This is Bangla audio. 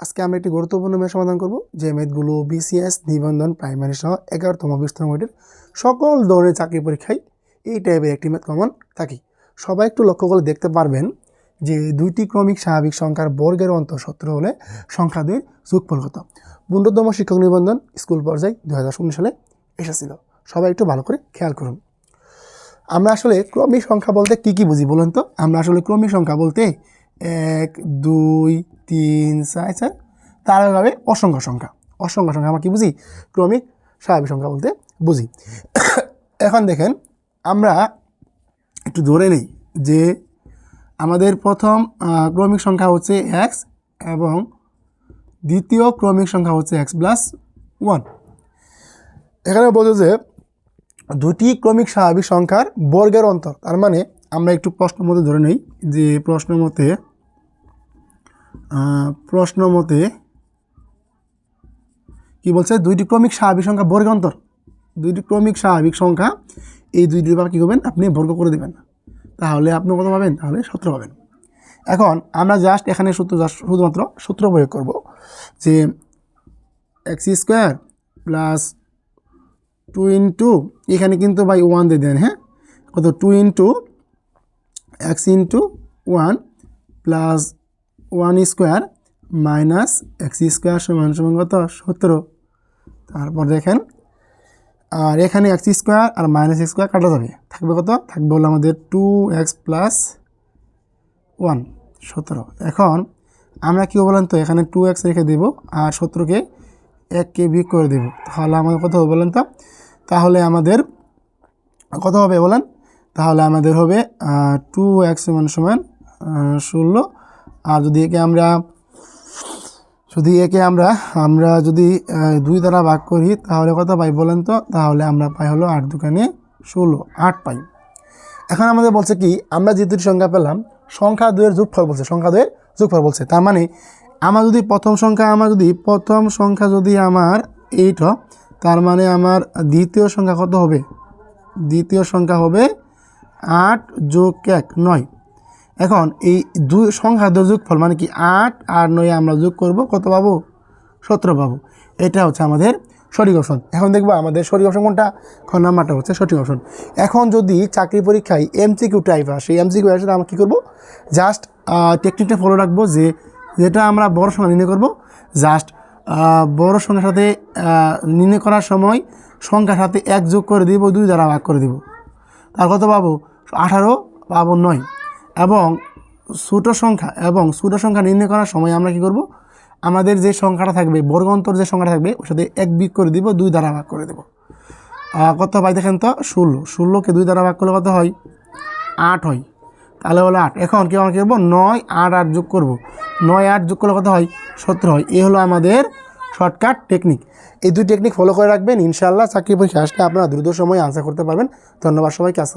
আজকে আমরা একটি গুরুত্বপূর্ণ ম্যাথ সমাধান করব, যে ম্যাথগুলো বিসিএস নিবন্ধন প্রাইমারি সহ এগারোতম বিস্তর মোটের সকল ধরনের চাকরি পরীক্ষায় এই টাইপের একটি ম্যাথ কমন থাকে। সবাই একটু লক্ষ্য করে দেখতে পারবেন যে দুইটি ক্রমিক স্বাভাবিক সংখ্যার বর্গের অন্তর সত্য হলে সংখ্যা দুই যোগফল কত? ন্যূনতম শিক্ষক নিবন্ধন স্কুল পর্যায়ে দু হাজার সালে এসেছিল। সবাই একটু ভালো করে খেয়াল করুন। আমরা আসলে ক্রমিক সংখ্যা বলতে কি কি বুঝি বলুন তো? আমরা আসলে ক্রমিক সংখ্যা বলতে এক, দুই, তিন, চার চার। তারভাবে অসংখ্য সংখ্যা। অসংখ্য সংখ্যা আমরা কি বুঝি? ক্রমিক স্বাভাবিক সংখ্যা বলতে বুঝি। এখন দেখেন, আমরা একটু ধরে নেই যে আমাদের প্রথম ক্রমিক সংখ্যা হচ্ছে এক্স এবং দ্বিতীয় ক্রমিক সংখ্যা হচ্ছে এক্স প্লাস ওয়ান এখানে বলছে যে দুটি ক্রমিক স্বাভাবিক সংখ্যার বর্গের অন্তর। তার মানে আমরা একটু প্রশ্ন মতে ধরে নেই যে প্রশ্ন মতে প্রশ্ন মতে, কি বলছে? দুইটি ক্রমিক স্বাভাবিক সংখ্যা বর্গের অন্তর। দুইটি ক্রমিক স্বাভাবিক সংখ্যা, এই দুইটির বার কী করবেন? আপনি বর্গ করে দেবেন। তাহলে আপনি কত পাবেন? তাহলে সূত্র পাবেন। এখন আমরা জাস্ট এখানে সূত্র শুধুমাত্র সূত্র প্রয়োগ করব যে x square plus two into এখানে কিন্তু বাই ওয়ান দিয়ে দেন হ্যাঁ? কত? Two into x into one plus one square minus x square সমান সমান কত? সতেরো। তারপর দেখেন, আর এখানে এক্স স্কোয়ার আর মাইনাস এক্স স্কোয়ার কাটা যাবে। থাকবে কত? থাকবে হলো আমাদের টু এক্স প্লাস ওয়ান, সতেরো। এখন আমরা কী বলেন তো, এখানে টু এক্স রেখে দেবো আর সতেরোকে এক কে বিয়োগ করে দেবো। তাহলে আমাদের কত হবে বলেন তো? তাহলে আমাদের কত হবে বলেন? তাহলে আমাদের হবে টু এক্স সমান সমান ষোলো আর যদি একে আমরা, যদি একে আমরা আমরা যদি দুই দ্বারা ভাগ করি, তাহলে কত পাই বলেন তো? তাহলে আমরা পাই হলো আট দোকানে ষোলো, আট পাই। এখন আমাদের বলছে কি, আমরা যে দুটি সংখ্যা পেলাম, সংখ্যা দুয়ের যোগফল বলছে, সংখ্যা দুয়ের যোগফল বলছে। তার মানে আমার যদি প্রথম সংখ্যা, আমার যদি প্রথম সংখ্যা যদি আমার এইট তার মানে আমার দ্বিতীয় সংখ্যা কত হবে? দ্বিতীয় সংখ্যা হবে আট যোগ এক, নয়। এখন এই দুই সংখ্যা দুই যোগফল মানে কি আট আর নয় আমরা যোগ করব, কত পাবো? সতেরো পাবো। এটা হচ্ছে আমাদের সঠিক অপশন এখন দেখব আমাদের সঠিক অপশন কোনটা? খ নাম্বারটা হচ্ছে সঠিক অপশন এখন যদি চাকরি পরীক্ষায় এমসিকিউ টাইপ আসে এমসিকিউ আসলে আমরা কী করব? জাস্ট টেকনিকটা ফলো রাখব যে যেটা আমরা বড় সংখ্যা নির্ণয় করব। জাস্ট বড় সংখ্যার সাথে নির্ণয় করার সময় সংখ্যার সাথে এক যোগ করে দিব, দুই দ্বারা ভাগ করে দিব। তার কত পাবো? আঠারো, পাবো নয়। এবং ছোটো সংখ্যা এবং ছোটো সংখ্যা নির্ণয় করার সময় আমরা কি করব? আমাদের যে সংখ্যাটা থাকবে, বর্গন্তর যে সংখ্যাটা থাকবে, ওর সাথে এক বিক করে দিব, দুই দ্বারা ভাগ করে দেবো। কত পাই দেখেন তো? ষোলো। ষোলোকে দুই দ্বারা ভাগ করলে কত হয়? আট হয়। তাহলে হলো আট। এখন কি আমরা কী করব? নয়, আট আট যোগ করব। নয়, আট যোগ করলে কত হয়? সতেরো হয়। এই হলো আমাদের শর্টকাট টেকনিক। এই দুই টেকনিক ফলো করে রাখবেন। ইনশাআল্লাহ চাকরি পরীক্ষা আসলে আপনারা দ্রুত সময়ে আনসার করতে পারবেন। ধন্যবাদ সবাইকে।